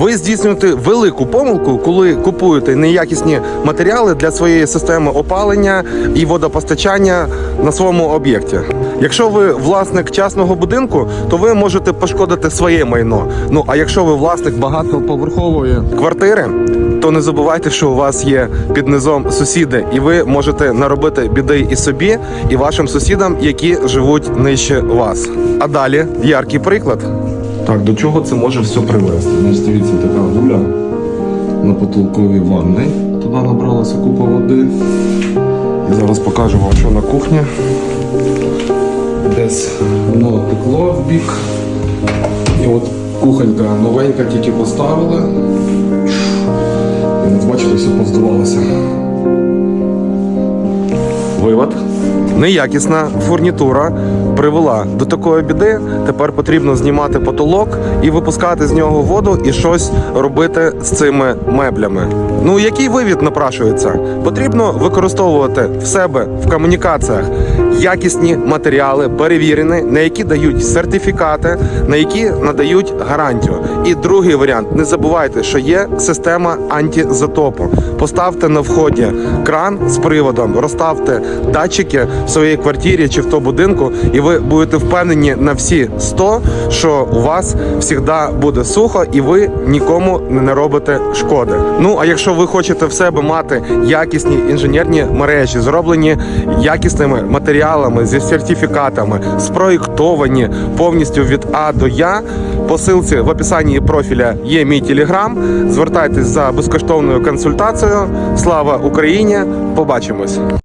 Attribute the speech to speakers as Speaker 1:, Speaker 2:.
Speaker 1: Ви здійснюєте велику помилку, коли купуєте неякісні матеріали для своєї системи опалення і водопостачання на своєму об'єкті. Якщо ви власник частного будинку, то ви можете пошкодити своє майно. Ну а якщо ви власник багатоповерхової квартири, то не забувайте, що у вас є під низом сусіди, і ви можете наробити біди і собі, і вашим сусідам, які живуть нижче вас. А далі яркий приклад. Так, до чого це може все привести?
Speaker 2: Значить, дивіться, така гуля на потолковій ванні. Туди набралася купа води.
Speaker 1: І зараз покажу вам, що на кухні.
Speaker 2: Десь воно текло в бік. І от кухонька новенька тільки поставили. І от бачите, все поздавалося.
Speaker 1: Вивод. Неякісна фурнітура привела до такої біди. Тепер потрібно знімати потолок і випускати з нього воду і щось робити з цими меблями. Ну який вивід напрашується? Потрібно використовувати в себе в комунікаціях якісні матеріали, перевірені, на які дають сертифікати, на які надають гарантію. І другий варіант: не забувайте, що є система антизатопу. Поставте на вході кран з приводом, розставте датчики в своїй квартирі чи в то будинку, і ви будете впевнені на всі 100, що у вас завжди буде сухо, і ви нікому не наробите шкоди. Ну а якщо ви хочете в себе мати якісні інженерні мережі, зроблені якісними матеріалами зі сертифікатами, спроєктовані повністю від А до Я. По ссылці в описанні профіля є мій телеграм. Звертайтесь за безкоштовною консультацією. Слава Україні! Побачимось!